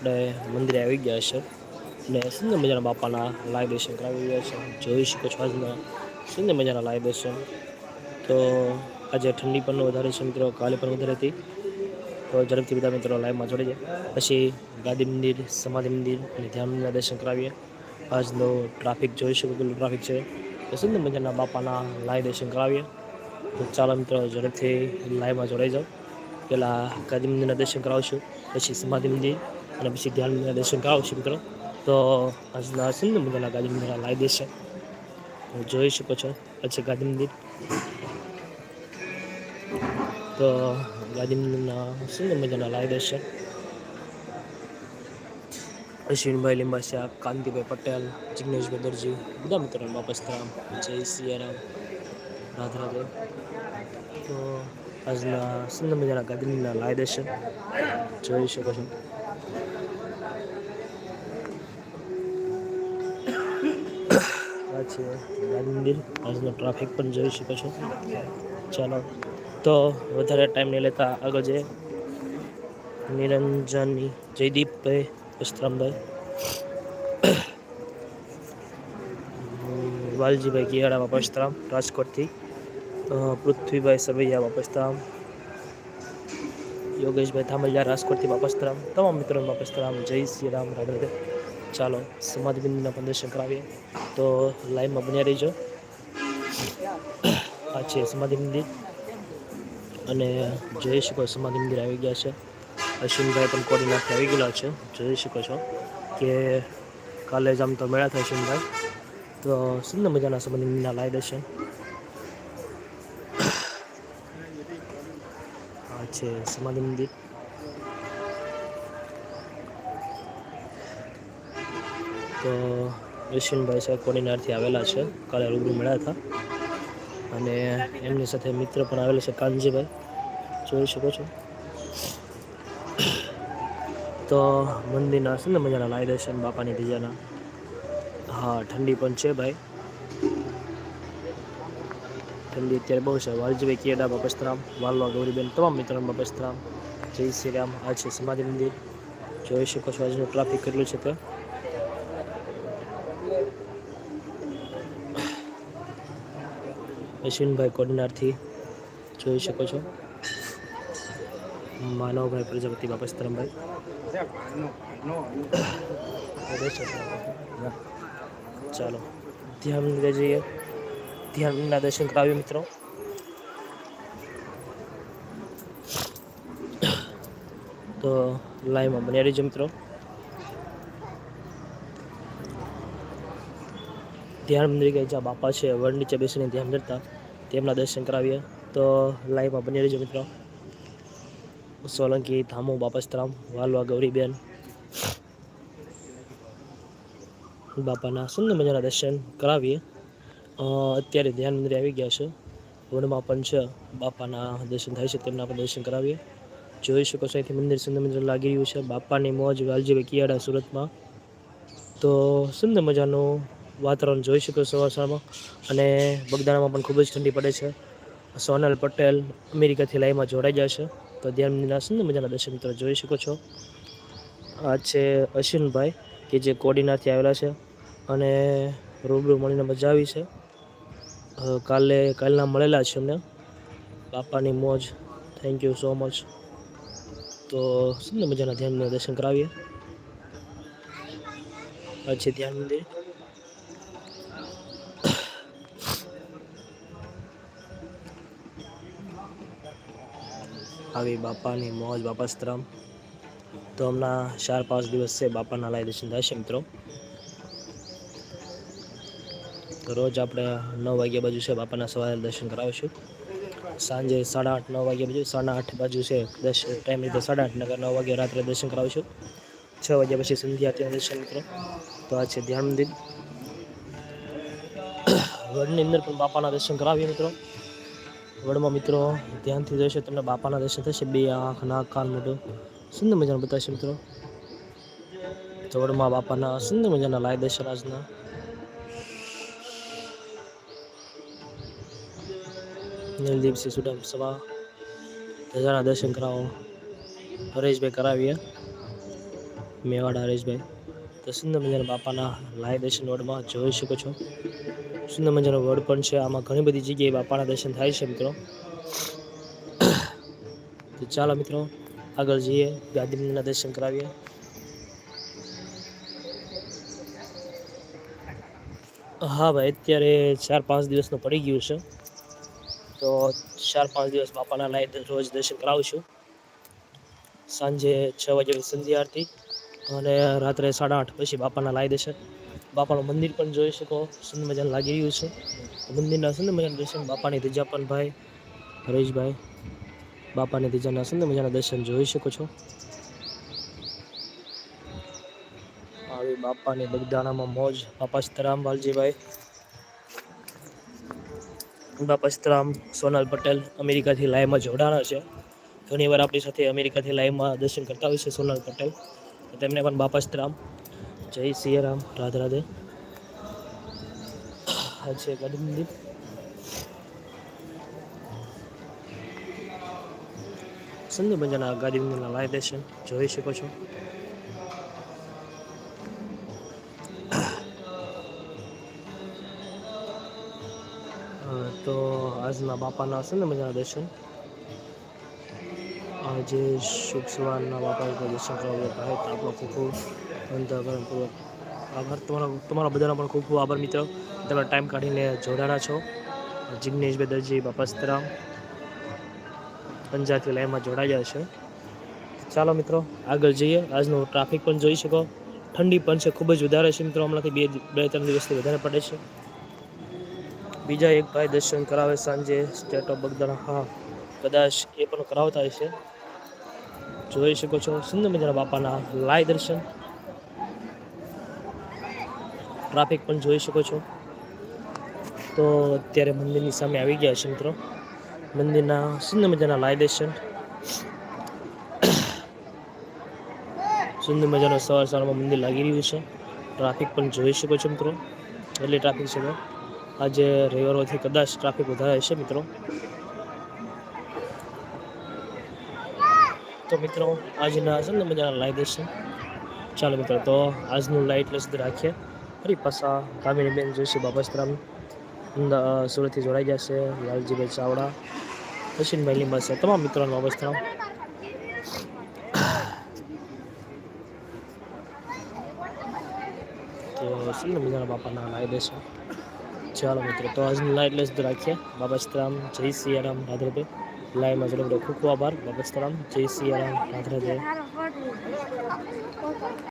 આપણે મંદિરે આવી ગયા છે. અને સુંદર મજાના બાપાના લાઈવ દર્શન કરાવી રહ્યા છે. જોઈ શકો છો આજના સુંદર મજાના લાઈવ દર્શન. તો આજે ઠંડી પણ વધારે છે મિત્રો, કાલે પણ વધારે હતી. તો ઝડપથી બધા મિત્રો લાઈવમાં જોડી જાય. પછી ગાંધી મંદિર, સમાધિ મંદિર અને ધ્યાન મંદિરના દર્શન કરાવીએ. આજનો ટ્રાફિક જોઈ શકો કેટલું ટ્રાફિક છે. તો સુંદર મજાના બાપાના લાઈવ દર્શન કરાવીએ. તો ચાલો મિત્રો, ઝડપથી લાઈવમાં જોડાઈ જાઓ. પહેલાં ગાંધી મંદિરના દર્શન કરાવશું. પછી સમાધિ મંદિર અને પછી ધ્યાન દર્શન કરાવું છું મિત્રો તો આજના સુંદર મજાના ગાંધી મંદિર લાવી દેશે. જોઈ શકો છો પછી ગાંધી મંદિર. તો ગાંધી મંદિરના સુંદર મજાના લાવી દેશે. અશ્વિનભાઈ લીંબાસિયા કાંતિભાઈ પટેલ જિગ્નેશભાઈ દરજી બધા મિત્રોને વાપસ જય સિયારામ રાધે રાધે. તો આજના સુંદર મજાના ગાંધીના લાય દર્શન જોઈ શકો છો. છે. મંદિર આજનો ટ્રાફિક પણ જોઈ શકો છો. ચાલો, તો વધારે ટાઈમ નહીં લેતા આગળ જઈએ. નિરંજનની જયદીપભાઈ વસ્ત્રામભાઈ વાલજીભાઈ કિયાડા વાપસરામ રાજકોટથી. પૃથ્વીભાઈ સરવૈયા વાપસરામ યોગેશભાઈ થામલિયા રાજકોટથી વાપસરામ તમામ મિત્રોને વાપસરામ જય શ્રી રામ રાધે. ચાલો સમાધિ બિંદુના પણ દર્શન કરાવીએ. તો લાઈવમાં બન્યા રહીજો. આ છે સમાધિ મંદિર અને જોઈ શકો સમાધિ મંદિર આવી ગયા છે. અશ્વિનભાઈ પણ કોડીનાથી આવી ગયેલા છે. જોઈ શકો છો કે કાલે જ આમ તો મેળા થાય અશ્વિનભાઈ. તો સુંદર મજાના સમાધિ મંદિરના લાઈ દર્શન. આ છે સમાધિ મંદિર તો અશ્વિનભાઈ સાહેબ કોડીનારથી આવેલા છે. કાલે રૂબરૂ મળ્યા હતા. અને એમની સાથે મિત્ર પણ આવેલા છે, કાનજીભાઈ. જોઈ શકો છો. તો મંદિરના છે ને મજાના લાઈ દર્શન, બાપાની બીજાના હા, ઠંડી પણ છે ભાઈ. ઠંડી અત્યારે બહુ છે. વાલજીભાઈ કેડા, બાપસ્તરામ. વાલવા ગૌરીબેન, તમામ મિત્રોને બાપસ્તરામ. જય શ્રી રામ. આ છે સમાધિ મંદિર. જોઈ શકો છો આજનું ટ્રાફિક કેટલું છે તે અશ્વિનભાઈ કોડનારથી જોઈ શકો છો. માનવભાઈ પ્રજાપતિ બાપસ્તરમભાઈ ચાલો, ધ્યાન મંદિરે જઈએ. ધ્યાનના દર્શન કરાવીએ મિત્રો. તો લાઈવમાં બન્યા રહીજો મિત્રો. ધ્યાન મંદિર કે જ્યાં બાપા છે, વડ નીચે બેસીને ધ્યાન ધરતા, તેમના દર્શન કરાવીએ. તો લાઈવમાં બની રહેજો મિત્રો. સોલંકી, ધામુ બાપસ્તરામ વાલવા, ગૌરીબેન. બાપાના સુંદર મજાના દર્શન કરાવીએ. અત્યારે ધ્યાન મંદિરે આવી ગયા છે. વડમાં પણ છે, બાપાના દર્શન થાય છે, તેમના પણ દર્શન કરાવીએ. જોઈ શકો છો, અહીંથી મંદિર સુંદર મંદિર લાગી રહ્યું છે. બાપાની મોજ, વાલજીભાઈ કિયાડા સુરતમાં. તો સુંદર મજાનું વાતાવરણ જોઈ શકો સવાર સવારમાં અને બગદાણામાં પણ ખૂબ જ ઠંડી પડે છે. સોનલ પટેલ અમેરિકાથી લાઈવમાં જોડાઈ છે. તો ધ્યાન મંદિરના સુંદર મજાના દર્શન મિત્રો જોઈ શકો છો. આ છે અશ્વિનભાઈ, કે જે કોડીનાથી આવેલા છે. અને રૂબરૂ મળીને મજા આવી છે. કાલે, કાલના મળેલા છે અમને બાપાની મોજ. થેન્ક યુ સો મચ તો સુંદર મજાના ધ્યાન દર્શન કરાવીએ. પછી ધ્યાન મંદિર આવી બાપાની મોજ બાપાસ્તરામ તો હમણાં ચાર, પાંચ દિવસ છે બાપાના લાય દર્શન થશે મિત્રો. રોજ આપણે નવ વાગ્યા બાજુ છે બાપાના સવારે દર્શન કરાવીશું. સાંજે સાડા આઠ, નવ વાગ્યા બાજુ, સાડા આઠ બાજુ છે દસ ટાઈમ રીતે સાડા આઠ નગર, નવ વાગ્યા રાત્રે દર્શન કરાવીશું. છ વાગ્યા પછી સંધ્યા ત્યાં દર્શન મિત્રો. તો આ છે ધ્યાન મંદિર. વડની અંદર પણ બાપાના દર્શન કરાવીએ મિત્રો. વડમાં મિત્રો, ધ્યાનથી જોઈશે તમને બાપાના દર્શન થશે. બે આંખ, નાક, કાન, મોઢું. સુંદર મજાનું બતાવશે મિત્રો. તો વડમાં બાપાના સુંદર મજાના લાય દર્શન આજના. નીલદીપસિંહ સુડમ સભા. ધજાના દર્શન કરાવો. હરેશભાઈ કરાવીએ. મેવાડા હરેશભાઈ. તો સુંદર મજાના બાપાના લાય દર્શન વડમાં જોઈ શકો છો. સુંદર મજાનો વડ પણ છે. આમાં ઘણી બધી જગ્યાએ બાપાના દર્શન થાય છે મિત્રો. તો ચાલો મિત્રો, આગળ જઈએ. ગાંધીના દર્શન કરાવીએ. હા ભાઈ, અત્યારે ચાર પાંચ દિવસનું પડી ગયું છે. તો ચાર પાંચ દિવસ બાપાના લાય રોજ દર્શન કરાવું છું. સાંજે છ વાગે સંધ્યા આરતી અને રાત્રે સાડા આઠ પછી બાપાના લાય દર્શન. બાપાનું મંદિર પણ જોઈ શકો. સુંદર મજાનું લાગી રહ્યું છે. મંદિરના સુંદર મજાના દર્શન બાપાની ધજા પણ ભાઈ, હરેશભાઈ, બાપાની ધજાના સુંદર મજાના દર્શન જોઈ શકો છો. આવી બાપાની બગદાણામાં મોજ. બાપા સીતારામ વાલજીભાઈ. બાપા સીતારામ, સોનલ પટેલ અમેરિકાથી લાઈવમાં જોડાણા છે. ઘણીવાર આપણી સાથે અમેરિકાથી લાઈવમાં દર્શન કરતા હોય છે સોનલ પટેલ. તેમને પણ બાપા સીતારામ જય સિયારામ, રાધે રાધે. આ છે ગાંધી મંદિર. સુંદર મજાના ગાંધી મંદિરના લાઈવ દર્શન જોઈ શકો છો. તો આજના બાપાના ને મજાના દર્શન. આજે શુભ સવારના બાપા દર્શન કરવા ભાઈ આપણો ખૂબ ખૂબ અંતઃકરણપૂર્વક આભાર. તમારો, તમારા બધાનો પણ ખૂબ ખૂબ આભાર મિત્રો. તમે ટાઈમ કાઢીને જોડાણા છો. જિગ્નેશભાઈ દરજી બાપા સીતારામ, પંજાબથી લાઈનમાં જોડાયા છે. ચાલો મિત્રો, આગળ જઈએ. આજનો ટ્રાફિક પણ જોઈ શકો. ઠંડી પણ છે, ખૂબ જ વધારે છે મિત્રો. હમણાંથી બે બે, ત્રણ દિવસથી વધારે પડે છે. બીજા એક ભાઈ દર્શન કરાવે સાંજે. સ્ટેટ ઓફ બગદાણા હા. કદાચ એ પણ કરાવતા હશે. જોઈ શકો છો. સુંદર મજાના બાપાના લાય દર્શન. ટ્રાફિક પણ જોઈ શકો છો. તો અત્યારે મંદિરની સામે આવી ગયા છે મિત્રો. મંદિરના સુંદર મજાના લાય દર્શન. સુંદર મજાનું સવાર સવારમાં મંદિર લાગી રહ્યું છે. ટ્રાફિક પણ જોઈ શકો છો મિત્રો. એટલે ટ્રાફિક છે આજે રવિવાર કદાચ ટ્રાફિક વધારે હશે મિત્રો. તો મિત્રો, આજના છે ને મજાના લાઈ દેશે ચાલો મિત્રો, તો આજનું લાઈટ સુધી રાખીએ. ફરી પાછા કામિની બેન જોશી બાબાસ્તરામ સુરતથી જોડાઈ છે, લાલજીભાઈ ચાવડા, અશ્વિનભાઈ લીંબા છે, તમામ મિત્રોનો બાબાસ્તરામ તો સુંદર મજાના બાપાના લાઈ દેશો ચાલો મિત્રો, તો આજનું એટલે સુધી રાખીએ. બાબા સીતારામ જય સિયારામ રાધે રાધે લાઈવમાં જોડે ખૂબ ખૂબ આભાર બાબા સીતારામ જય સિયારામ રાધે રાધે